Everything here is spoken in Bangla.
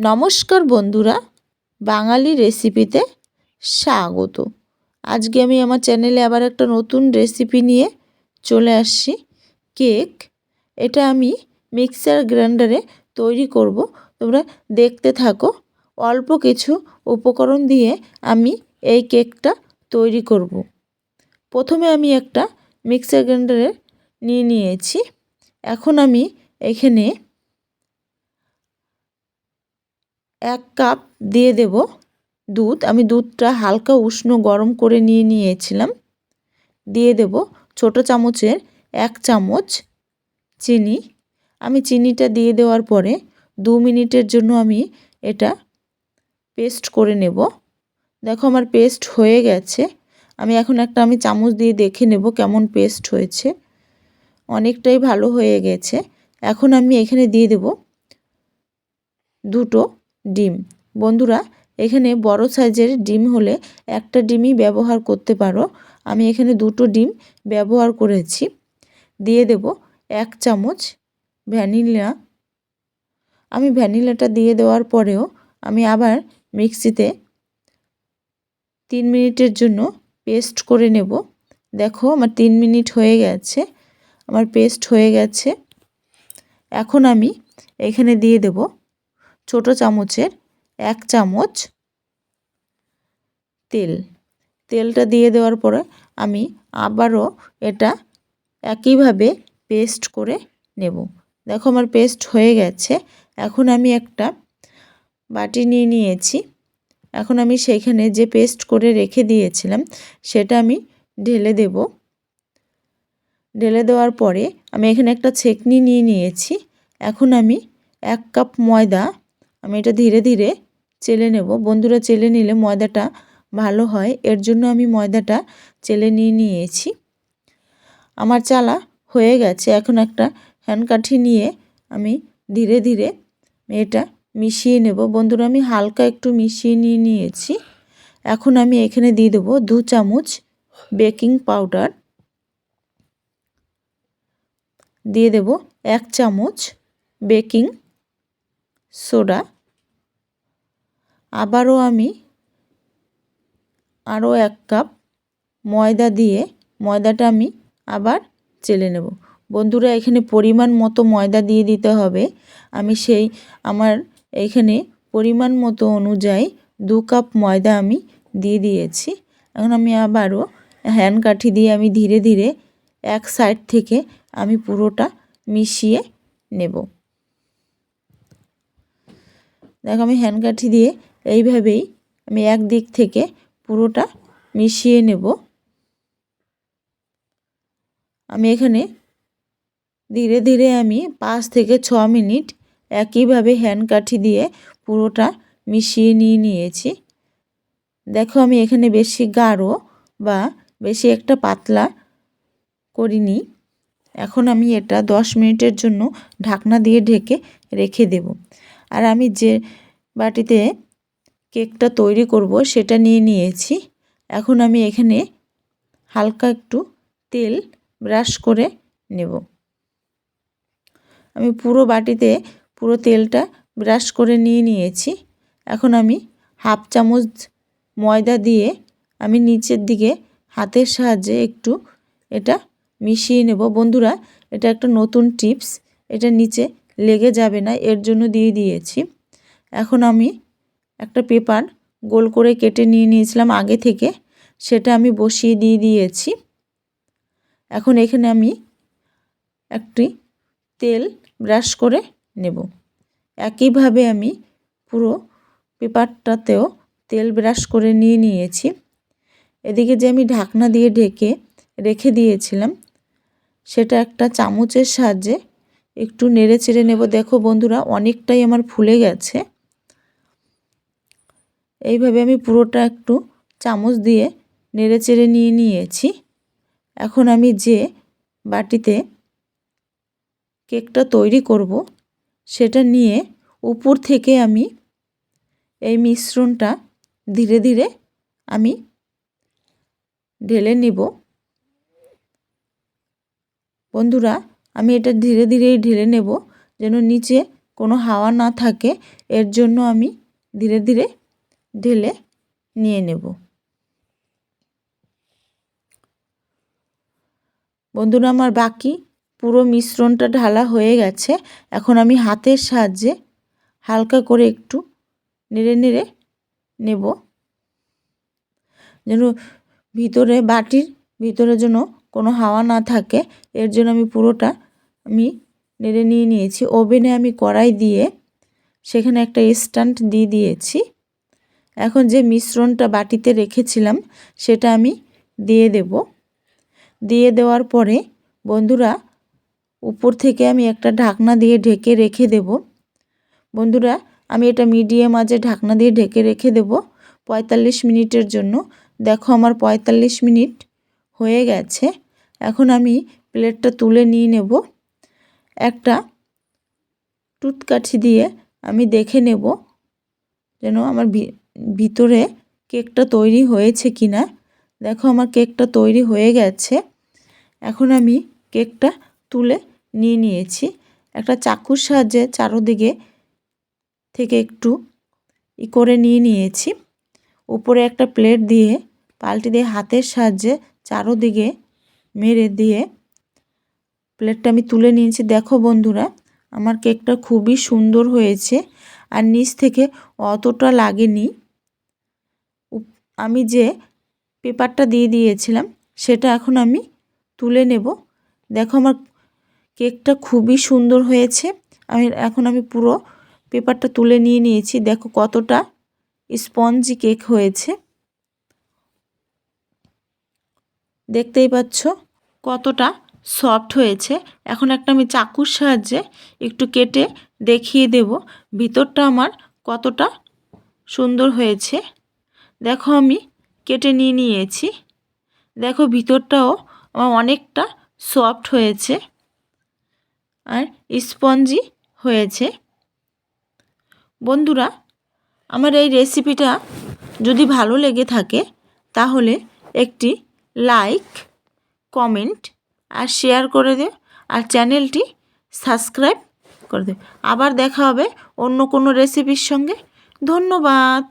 নমস্কার বন্ধুরা, বাঙালি রেসিপিতে স্বাগত। আজকে আমি আমার চ্যানেলে আবার একটা নতুন রেসিপি নিয়ে চলে আসছি। কেক, এটা আমি মিক্সার গ্রাইন্ডারে তৈরি করব। তোমরা দেখতে থাকো, অল্প কিছু উপকরণ দিয়ে আমি এই কেকটা তৈরি করব। প্রথমে আমি একটা মিক্সার গ্রাইন্ডারে নিয়ে নিয়েছি। এখন আমি এখানে এক কাপ দিয়ে দেব দুধ। আমি দুধটা হালকা উষ্ণ গরম করে নিয়ে নিয়েছিলাম। দিয়ে দেব ছোট চামচের এক চামচ চিনি। আমি চিনিটা দিয়ে দেওয়ার পরে দু মিনিটের জন্য আমি এটা পেস্ট করে নেব। দেখো আমার পেস্ট হয়ে গেছে। আমি এখন একটা আমি চামচ দিয়ে দেখে নেব কেমন পেস্ট হয়েছে। অনেকটাই ভালো হয়ে গেছে। এখন আমি এখানে দিয়ে দেব দুটো ডিম। বন্ধুরা, এখানে বড় সাইজের ডিম হলে একটা ডিমই ব্যবহার করতে পারো। আমি এখানে দুটো ডিম ব্যবহার করেছি। দিয়ে দেব এক চামচ ভ্যানিলা। আমি ভ্যানিলাটা দিয়ে দেওয়ার পরেও আমি আবার মিক্সিতে তিন মিনিটের জন্য পেস্ট করে নেব। দেখো, আমার তিন মিনিট হয়ে গেছে। আমার পেস্ট হয়ে গেছে। এখন আমি এখানে দিয়ে দেব ছোট চামচের এক চামচ তেল। তেলটা দিয়ে দেওয়ার পরে আমি আবারও এটা একইভাবে পেস্ট করে নেব। দেখো আমার পেস্ট হয়ে গেছে। এখন আমি একটা বাটি নিয়ে নিয়েছি। এখন আমি সেইখানে যে পেস্ট করে রেখে দিয়েছিলাম সেটা আমি ঢেলে দেব। ঢেলে দেওয়ার পরে আমি এখানে একটা ছেকনি নিয়ে নিয়েছি। এখন আমি এক কাপ ময়দা আমি এটা ধীরে ধীরে চেলে নেব। বন্ধুরা, চেলে নিলে ময়দাটা ভালো হয়। এর জন্য আমি ময়দাটা চেলে নিয়ে নিয়েছি। আমার চালা হয়ে গেছে। এখন একটা হ্যান্ডকাঠি নিয়ে আমি ধীরে ধীরে এটা মিশিয়ে নেব। বন্ধুরা, আমি হালকা একটু মিশিয়ে নিয়ে নিয়েছি। এখন আমি এখানে দিয়ে দেবো দু চামচ বেকিং পাউডার। দিয়ে দেব এক চামচ বেকিং সোডা। আবারও আমি আরও এক কাপ ময়দা দিয়ে, ময়দাটা আমি আবার চেলে নেব। বন্ধুরা, এখানে পরিমাণ মতো ময়দা দিয়ে দিতে হবে। আমি সেই, আমার এখানে পরিমাণ মতো অনুযায়ী দু কাপ ময়দা আমি দিয়ে দিয়েছি। এখন আমি আবারও হ্যান্ড কাঠি দিয়ে আমি ধীরে ধীরে এক সাইড থেকে আমি পুরোটা মিশিয়ে নেব। দেখো, আমি হ্যান্ড কাঠি দিয়ে এইভাবেই আমি এক দিক থেকে পুরোটা মিশিয়ে নেব। আমি এখানে ধীরে ধীরে আমি পাঁচ থেকে ছ মিনিট একইভাবে হ্যান্ড কাঠি দিয়ে পুরোটা মিশিয়ে নিয়ে নিয়েছি। দেখো আমি এখানে বেশি গাঢ় বা বেশি একটা পাতলা করিনি। এখন আমি এটা দশ মিনিটের জন্য ঢাকনা দিয়ে ঢেকে রেখে দেব। আর আমি যে বাটিতে কেকটা তৈরি করব, সেটা নিয়ে নিয়েছি। এখন আমি এখানে হালকা একটু তেল ব্রাশ করে নেব। আমি পুরো বাটিতে পুরো তেলটা ব্রাশ করে নিয়ে নিয়েছি। এখন আমি হাফ চামচ ময়দা দিয়ে আমি নিচের দিকে হাতের সাহায্যে একটু এটা মিশিয়ে নেব। বন্ধুরা, এটা একটা নতুন টিপস, এটা নিচে লেগে যাবে না, এর জন্য দিয়ে দিয়েছি। এখন আমি একটা পেপার গোল করে কেটে নিয়ে নিয়েছিলাম আগে থেকে। সেটা আমি বসিয়ে দিয়ে দিয়েছি। এখন এখানে আমি একটি তেল ব্রাশ করে নেব। একইভাবে আমি পুরো পেপারটাতেও তেল ব্রাশ করে নিয়ে নিয়েছি। এদিকে যে আমি ঢাকনা দিয়ে ঢেকে রেখে দিয়েছিলাম, সেটা একটা চামচের সাহায্যে একটু নেড়ে চেড়ে নেব। দেখো বন্ধুরা, অনেকটাই আমার ফুলে গেছে। এইভাবে আমি পুরোটা একটু চামচ দিয়ে নেড়ে চেড়ে নিয়ে নিয়েছি। এখন আমি যে বাটিতে কেকটা তৈরি করব, সেটা নিয়ে উপর থেকে আমি এই মিশ্রণটা ধীরে ধীরে আমি ঢেলে নিব। বন্ধুরা, আমি এটা ধীরে ধীরেই ঢেলে নেব যেন নিচে কোনো হাওয়া না থাকে। এর জন্য আমি ধীরে ধীরে ঢেলে নিয়ে নেব। বন্ধুরা, আমার বাকি পুরো মিশ্রণটা ঢালা হয়ে গেছে। এখন আমি হাতের সাহায্যে হালকা করে একটু নেড়ে নেড়ে নেব। যেন ভিতরে, বাটির ভিতরে যেন কোনো হাওয়া না থাকে, এর জন্য আমি পুরোটা আমি নেড়ে নিয়ে নিয়েছি। ওভেনে আমি কড়াই দিয়ে সেখানে একটা স্ট্যান্ড দিয়ে দিয়েছি। এখন যে মিশ্রণটা বাটিতে রেখেছিলাম, সেটা আমি দিয়ে দেব। দিয়ে দেওয়ার পরে বন্ধুরা, উপর থেকে আমি একটা ঢাকনা দিয়ে ঢেকে রেখে দেব। বন্ধুরা, আমি এটা মিডিয়াম আজে ঢাকনা দিয়ে ঢেকে রেখে দেব পঁয়তাল্লিশ মিনিটের জন্য। দেখো আমার পঁয়তাল্লিশ মিনিট হয়ে গেছে। এখন আমি প্লেটটা তুলে নিয়ে নেব। একটা টুথকাঠি দিয়ে আমি দেখে নেব যেন আমার ভিতরে কেকটা তৈরি হয়েছে কি না দেখো, আমার কেকটা তৈরি হয়ে গেছে। এখন আমি কেকটা তুলে নিয়ে নিয়েছি। একটা চাকুর সাহায্যে চারোদিকে থেকে একটু ই করে নিয়ে নিয়েছি। উপরে একটা প্লেট দিয়ে পাল্টি দিয়ে, হাতের সাহায্যে চারোদিকে মেরে দিয়ে প্লেটটা আমি তুলে নিয়েছি। দেখো বন্ধুরা, আমার কেকটা খুবই সুন্দর হয়েছে। আর নিচ থেকে অতটা লাগেনি। আমি যে পেপারটা দিয়ে দিয়েছিলাম, সেটা এখন আমি তুলে নেব। দেখো আমার কেকটা খুবই সুন্দর হয়েছে। আমি এখন আমি পুরো পেপারটা তুলে নিয়ে নিয়েছি। দেখো কতটা স্পঞ্জি কেক হয়েছে। দেখতেই পাচ্ছ কতটা সফট হয়েছে। এখন একটা আমি চাকুর সাহায্যে একটু কেটে দেখিয়ে দেব ভিতরটা আমার কতটা সুন্দর হয়েছে। দেখো আমি কেটে নিয়ে নিয়েছি। দেখো ভিতরটাও আমার অনেকটা সফট হয়েছে আর স্পঞ্জি হয়েছে। বন্ধুরা, আমার এই রেসিপিটা যদি ভালো লেগে থাকে তাহলে একটি লাইক কমেন্ট আর শেয়ার করে দে আর চ্যানেলটি সাবস্ক্রাইব করে দে। আবার দেখা হবে অন্য কোনো রেসিপির সঙ্গে। ধন্যবাদ।